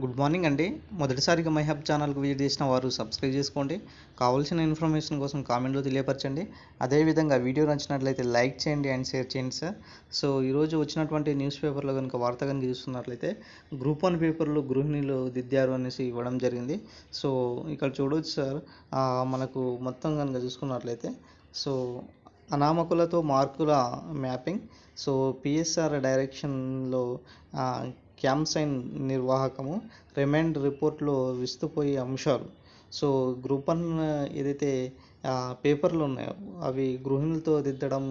Good morning అండి. మొదటిసారిగా my hub ఛానల్కి విజిట్ చేసిన వారు సబ్స్క్రైబ్ చేసుకోండి. కావాల్సిన ఇన్ఫర్మేషన్ కోసం కామెంట్లో తెలియపరచండి. అదేవిధంగా వీడియో నచ్చినట్లయితే లైక్ చేయండి అండ్ షేర్ చేయండి సార్. సో ఈరోజు వచ్చినటువంటి న్యూస్ పేపర్లో కనుక వార్త కనుక చూస్తున్నట్లయితే గ్రూప్ వన్ పేపర్లు గృహిణులు దిద్దారు అనేసి ఇవ్వడం జరిగింది. సో ఇక్కడ చూడవచ్చు సార్. మనకు మొత్తం కనుక చూసుకున్నట్లయితే సో అనామకులతో మార్కుల మ్యాపింగ్. సో పిఎస్ఆర్ డైరెక్షన్లో క్యాంప్ సైన్ నిర్వాహకము రిమైండ్ రిపోర్ట్లో విస్తుపోయే అంశాలు. సో గ్రూప్ వన్ ఏదైతే పేపర్లు ఉన్నాయో అవి గృహిణులతో దిద్దడం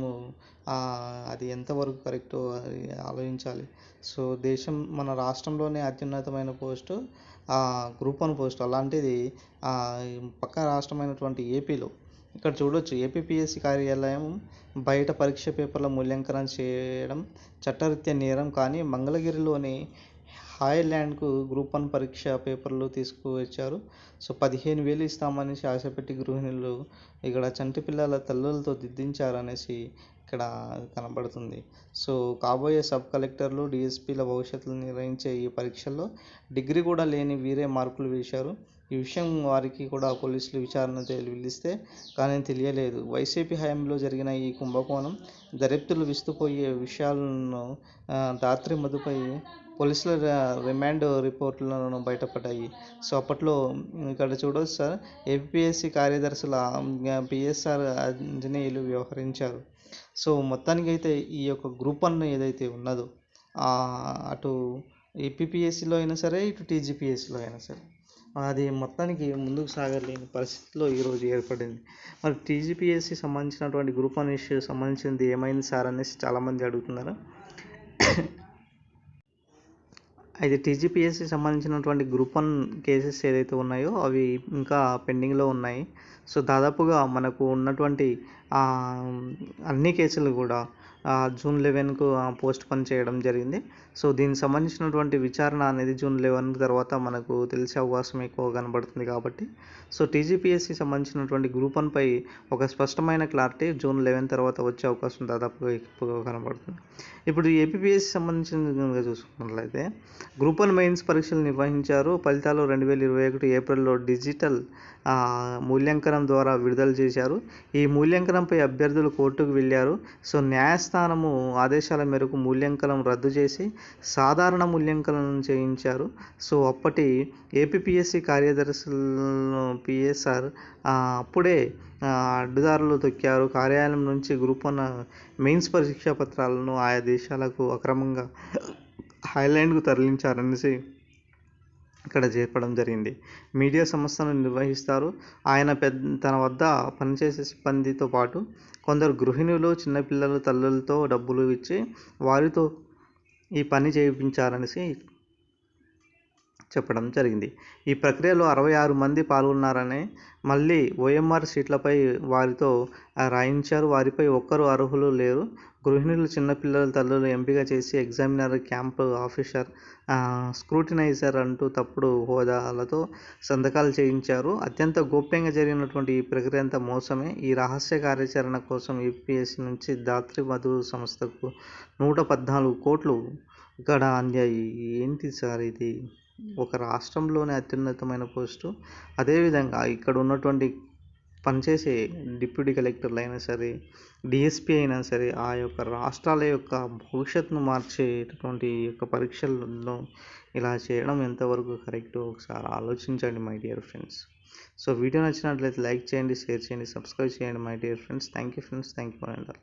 అది ఎంతవరకు కరెక్టో అది ఆలోచించాలి. సో దేశం మన రాష్ట్రంలోనే అత్యున్నతమైన పోస్టు గ్రూప్ వన్ పోస్ట్. అలాంటిది పక్క రాష్ట్రమైనటువంటి ఏపీలో ఇక్కడ చూడొచ్చు ఏపీపీఎస్సీ కార్యాలయం బయట పరీక్ష పేపర్ల మూల్యాంకనం చేయడం చట్టరీత్యా నేరం కానీ మంగళగిరిలోని హాయ్ల్యాండ్కు గ్రూప్ వన్ పరీక్ష పేపర్లు తీసుకువచ్చారు. సో పదిహేను వేలు ఇస్తామనేసి ఆశపెట్టి గృహిణులు ఇక్కడ చంటి పిల్లల తల్లులతో దిద్దించారనేసి ఇక్కడ కనబడుతుంది. సో కాబోయే సబ్ కలెక్టర్లు డిఎస్పీల భవిష్యత్తును నిర్వహించే ఈ పరీక్షల్లో డిగ్రీ కూడా లేని వీరే మార్కులు వేశారు. ఈ విషయం వారికి కూడా పోలీసులు విచారణ పిలిస్తే కానీ తెలియలేదు. వైసీపీ హయాంలో జరిగిన ఈ కుంభకోణం దర్యాప్తులు విస్తుపోయే విషయాలను దాత్రి మధుపై మదుపై పోలీసుల రిమాండ్ రిపోర్ట్లను బయటపడ్డాయి. సో అప్పట్లో ఇక్కడ చూడవచ్చు సార్ ఏపీఎస్సి కార్యదర్శుల పిఎస్ఆర్ ఆంజనేయులు వ్యవహరించారు. సో మొత్తానికి అయితే ఈ యొక్క గ్రూప్ వన్ ఏదైతే ఉన్నదో అటు ఏపీపీఎస్సీలో అయినా సరే ఇటు టీజీపీఎస్సిలో అయినా సరే అది మొత్తానికి ముందుకు సాగలేని పరిస్థితిలో ఈరోజు ఏర్పడింది. మరి టీజీపీఎస్సి సంబంధించినటువంటి గ్రూప్ వన్ ఇష్యూ సంబంధించింది ఏమైంది సార్ అనేసి చాలామంది అడుగుతున్నారు. అయితే టీజీపీఎస్సి సంబంధించినటువంటి గ్రూప్ వన్ కేసెస్ ఏదైతే ఉన్నాయో అవి ఇంకా పెండింగ్లో ఉన్నాయి. సో దాదాపుగా మనకు ఉన్నటువంటి అన్ని కేసులు కూడా జూన్ లెవెన్కు పోస్ట్ పోన్ చేయడం జరిగింది. సో దీనికి సంబంధించినటువంటి విచారణ అనేది జూన్ లెవెన్ తర్వాత మనకు తెలిసే అవకాశం ఎక్కువ కనబడుతుంది కాబట్టి. సో టీజీపీఎస్సి సంబంధించినటువంటి గ్రూప్ వన్పై ఒక స్పష్టమైన క్లారిటీ జూన్ లెవెన్ తర్వాత వచ్చే అవకాశం దాదాపుగా ఎక్కువగా కనబడుతుంది. ఇప్పుడు ఏపీపీఎస్సి సంబంధించిన చూసుకున్నట్లయితే గ్రూప్ వన్ మెయిన్స్ పరీక్షలు నిర్వహించారు. ఫలితాలు రెండు వేల ఇరవై ఒకటి ఏప్రిల్లో డిజిటల్ మూల్యాంకనం ద్వారా విడుదల చేశారు. ఈ మూల్యాంకనంపై అభ్యర్థులు కోర్టుకు వెళ్ళారు. సో న్యాయస్థానము ఆదేశాల మేరకు మూల్యాంకనం రద్దు చేసి సాధారణ మూల్యాంకనం చేయించారు. సో అప్పటి ఏపీపీఎస్సీ కార్యదర్శులను పిఎస్ఆర్ అప్పుడే అడ్డుదారులు తొక్కారు. కార్యాలయం నుంచి గ్రూప్ వన్ మెయిన్స్ పరీక్షా పత్రాలను ఆయా దేశాలకు అక్రమంగా హైలాండ్కు తరలించారనేసి ఇక్కడ చేర్పడం జరిగింది. మీడియా సంస్థను నిర్వహిస్తారు. ఆయన పెద్ద తన వద్ద పనిచేసే సిబ్బందితో పాటు కొందరు గృహిణులు చిన్నపిల్లల తల్లులతో డబ్బులు ఇచ్చి వారితో ఈ పని చేయించారనేసి చెప్పడం జరిగింది. ఈ ప్రక్రియలో అరవై ఆరు మంది పాల్గొన్నారని మళ్ళీ ఓఎంఆర్ సీట్లపై వారితో రాయించారు. వారిపై ఒక్కరు అర్హులు లేరు. గృహిణులు చిన్నపిల్లల తల్లులు ఎంపిక చేసి ఎగ్జామినర్ క్యాంప్ ఆఫీసర్ స్క్రూటినైజర్ అంటూ తప్పుడు హోదాలతో సంతకాలు చేయించారు. అత్యంత గోప్యంగా జరిగినటువంటి ఈ ప్రక్రియ అంతా మోసమే. ఈ రహస్య కార్యాచరణ కోసం యూపీఎస్సీ నుంచి దాత్రి మధు సంస్థకు నూట పద్నాలుగు కోట్లు ఇక్కడ అందాయి ఏంటి సార్ ఇది? Hmm. ఒక రాష్ట్రంలోనే అత్యున్నతమైన పోస్టు. అదేవిధంగా ఇక్కడ ఉన్నటువంటి పనిచేసే డిప్యూటీ కలెక్టర్లు అయినా సరే డిఎస్పీ అయినా సరే ఆ యొక్క రాష్ట్రాల యొక్క భవిష్యత్తును మార్చేటటువంటి యొక్క పరీక్షల్లో ఇలా చేయడం ఎంతవరకు కరెక్ట్ ఒకసారి ఆలోచించండి my dear friends. So video నచ్చినట్లయితే లైక్ చేయండి షేర్ చేయండి సబ్స్క్రైబ్ చేయండి my dear friends. Thank you friends thank you and